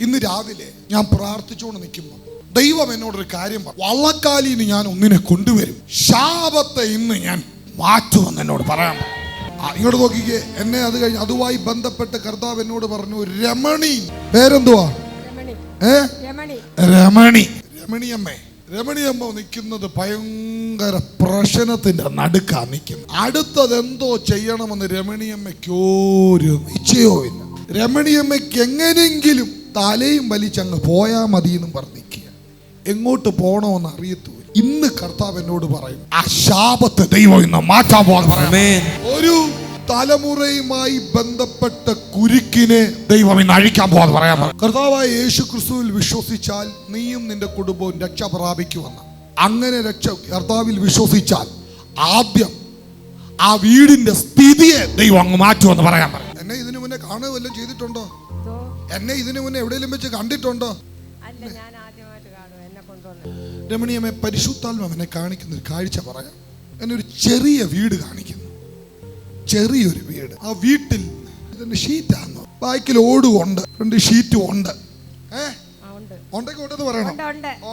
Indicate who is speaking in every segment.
Speaker 1: ഇന്ന് രാവിലെ ഞാൻ പ്രാർത്ഥിച്ചുകൊണ്ട് നിൽക്കുമ്പോൾ ദൈവം എന്നോടൊരു കാര്യം പറഞ്ഞു വള്ളക്കാലിന് ഞാൻ ഒന്നിനെ കൊണ്ടുവരും. ശാപത്തെ ഇന്ന് ഞാൻ മാറ്റുമെന്ന് എന്നോട് പറയാം. ഇങ്ങോട്ട് നോക്കിക്കേ. എന്നെ അത് കഴിഞ്ഞ് അതുമായി ബന്ധപ്പെട്ട് കർത്താവ് എന്നോട് പറഞ്ഞു രമണി. പേരെന്തുവാ?
Speaker 2: രമണി.
Speaker 1: ഏ?
Speaker 2: രമണി.
Speaker 1: രമണി. രമണിയമ്മേ. രമണിയമ്മ നിൽക്കുന്നത് ഭയങ്കര പ്രശ്നത്തിന്റെ നടുക്കാ നിൽക്കുന്നത്. അടുത്തത് എന്തോ ചെയ്യണമെന്ന് രമണിയമ്മയ്ക്ക് ഒരു നിശ്ചയവും ഇല്ല രമണിയമ്മയ്ക്ക് എങ്ങനെയെങ്കിലും തലയും വലിച്ചങ്ങ് പോയാൽ മതി എന്നും പറഞ്ഞിരിക്കുക. എങ്ങോട്ട് പോകണമെന്ന് അറിയത്തു ഇന്ന് കർത്താവ് എന്നോട് പറയും ആ ശാപത്തെ ദൈവം ഇന്ന് മാറ്റാൻ പോകാൻ ഒരു തലമുറയുമായി ബന്ധപ്പെട്ട കുരുക്കിനെ ദൈവം ഇന്ന് അഴിക്കാൻ പോകാൻ പറയാൻ പറ. കർത്താവായ യേശു ക്രിസ്തുവിൽ വിശ്വസിച്ചാൽ നീയും നിന്റെ കുടുംബവും രക്ഷ പ്രാപിക്കുമെന്ന്. അങ്ങനെ രക്ഷ കർത്താവിൽ വിശ്വസിച്ചാൽ ആദ്യം ആ വീടിന്റെ സ്ഥിതിയെ ദൈവം അങ്ങ് മാറ്റുമെന്ന് പറയാൻ പറയും എന്നെ ഇതിനു മുന്നേ കാണുക വല്ലതും ചെയ്തിട്ടുണ്ടോ? എന്നെ ഇതിനു മുന്നേ എവിടെയെങ്കിലും വെച്ച് കണ്ടിട്ടുണ്ടോ? രമണിയമ്മയെ പരിശുദ്ധാത്മാവ് എന്നെ കാണിക്കുന്ന ഒരു കാഴ്ച പറയാം. എന്നെ ഒരു ചെറിയ വീട് കാണിക്കുന്നു. ചെറിയൊരു വീട്. ആ വീട്ടിൽ ഇതിന്റെ ഷീറ്റാന്ന് ബാക്കിൽ ഓടും ഉണ്ട് രണ്ട് ഷീറ്റും ഉണ്ട്. ഏഹ് ഉണ്ടെന്ന് പറയണം.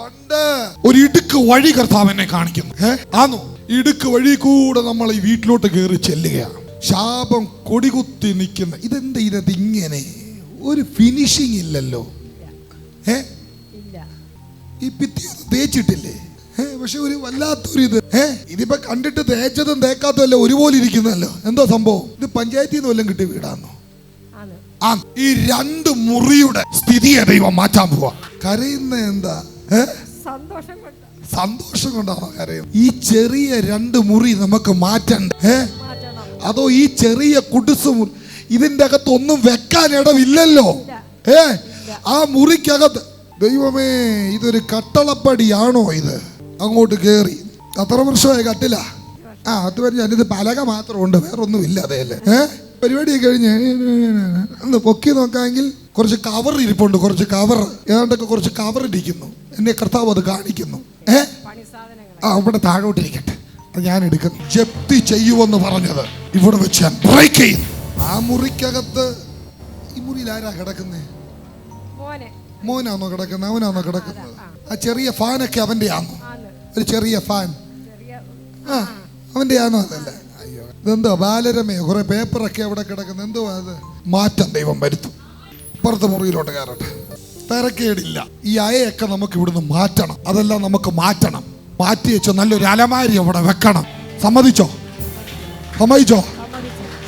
Speaker 2: ഉണ്ട്
Speaker 1: ഒരു ഇടുക്ക് വഴി കർത്താവ് എന്നെ കാണിക്കുന്നു. ഏ? ആന്നോ. ഇടുക്ക് വഴി കൂടെ നമ്മൾ ഈ വീട്ടിലോട്ട് കയറി ചെല്ലുകയാണ്. ശാപം കൊടികുത്തി നിൽക്കുന്ന. ഇതെന്താ ഇതിനകത്ത് ഇങ്ങനെ? ഒരു ഫിനിഷിംഗ് ഇല്ലല്ലോ. ഏ?
Speaker 2: ഇല്ല.
Speaker 1: ഈ ഭിത്തി തേച്ചിട്ടില്ലേ? പക്ഷെ ഒരു വല്ലാത്തൊരു ഇത്. ഏ? ഇതിപ്പോ കണ്ടിട്ട് തേച്ചതും തേക്കാത്തതും അല്ല ഒരുപോലെ ഇരിക്കുന്നല്ലോ. എന്തോ സംഭവം? ഇത് പഞ്ചായത്തിൽ നിന്ന് വല്ലതും കിട്ടിയ വീടാന്നോ? ആ ഈ രണ്ട് മുറിയുടെ സ്ഥിതിയെ ദൈവം മാറ്റാൻ പോവാ. കരയുന്ന എന്താ?
Speaker 2: സന്തോഷം കൊണ്ട്.
Speaker 1: സന്തോഷം കൊണ്ടാണോ കരയുന്നത്? ഈ ചെറിയ രണ്ട് മുറി നമുക്ക് മാറ്റണ്ട? ഏ? അതോ ഈ ചെറിയ കുടിസ് മുറി ഇതിന്റെ അകത്ത് ഒന്നും വെക്കാൻ ഇടവില്ലല്ലോ. ഏ? ആ മുറിക്കകത്ത് ദൈവമേ ഇതൊരു കട്ടളപ്പടിയാണോ ഇത്? അങ്ങോട്ട് കേറി. അത്ര വർഷമായ കട്ടില. ആ അത് പറഞ്ഞ ഇത് പലക മാത്രം ഉണ്ട് വേറൊന്നും ഇല്ല അതെയല്ലേ ഏ? പരിപാടി കഴിഞ്ഞ് ഒന്ന് പൊക്കി നോക്കാമെങ്കിൽ കുറച്ച് കവർ ഇരിപ്പുണ്ട് കുറച്ച് കവർ ഏതാണ്ടൊക്കെ കുറച്ച് കവർ ഇരിക്കുന്നു. എന്നെ കർത്താവ് അത് കാണിക്കുന്നു. ഏ? ആ അവിടെ താഴോട്ടിരിക്കട്ടെ. അത് ഞാൻ എടുക്കുന്നു. ജപ്തി ചെയ്യുമെന്ന് പറഞ്ഞത്. ഇവിടെ വെച്ച് ഞാൻ ബ്രേക്ക് ചെയ്യുന്നു. ആ മുറിക്കകത്ത് ഈ മുറിയിൽ ആരാ കിടക്കുന്നേ?
Speaker 2: മോനെ.
Speaker 1: മോനാണോ കിടക്കുന്നത് അവനാണോ കിടക്കുന്നത് ആ. ചെറിയ ഫാനൊക്കെ അവന്റെ ആണോ. ഒരു ചെറിയ ഫാൻ. ആ അവന്റെ ആണോ അതല്ല. അയ്യോ. ഇതെന്തോ ബാലരമയോ? കുറെ പേപ്പറൊക്കെ അവിടെ കിടക്കുന്നത് എന്തോ അത്? മാറ്റം ദൈവം വരുത്തും. പുറത്ത് മുറിയിലോട്ട് കയറട്ടെ. തിരക്കേടില്ല. ഈ അയയൊക്കെ നമുക്ക് ഇവിടുന്ന് മാറ്റണം. അതെല്ലാം നമുക്ക് മാറ്റണം. മാറ്റി വെച്ചോ. നല്ലൊരു അലമാരി അവിടെ വെക്കണം. സമ്മതിച്ചോ? സമ്മതിച്ചു?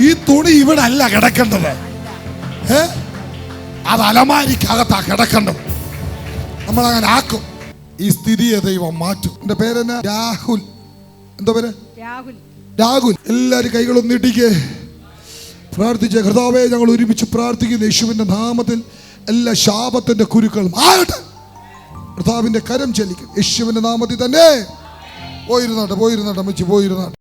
Speaker 1: ഈ തുണി ഇവിടെ അല്ല കിടക്കേണ്ടത്. ഏ? അത് അലമാരിക്കകത്താ കിടക്കേണ്ടത്. നമ്മൾ അങ്ങനെ ആക്കും. ഈ സ്ഥിതിയെ ദൈവം മാറ്റും. എന്റെ പേരെന്നാ? രാഹുൽ. എന്താ പേര്?
Speaker 2: രാഹുൽ.
Speaker 1: രാഹുൽ. എല്ലാവരും കൈകളൊന്ന് നീട്ടിക്കേ. പ്രാർത്ഥിച്ച കർത്താവെ ഞങ്ങൾ ഒരുമിച്ച് പ്രാർത്ഥിക്കുന്ന യേശുവിന്റെ നാമത്തിൽ എല്ലാ ശാപത്തിന്റെ കുരുക്കളും ആകട്ടെ കർത്താവിന്റെ കരം ചലിക്കും. യേശുവിന്റെ നാമത്തിൽ തന്നെ. പോയിരുന്നാട്ടെ പോയിരുന്നാട്ടെ അമ്മച്ചി പോയിരുന്നാട്ടെ.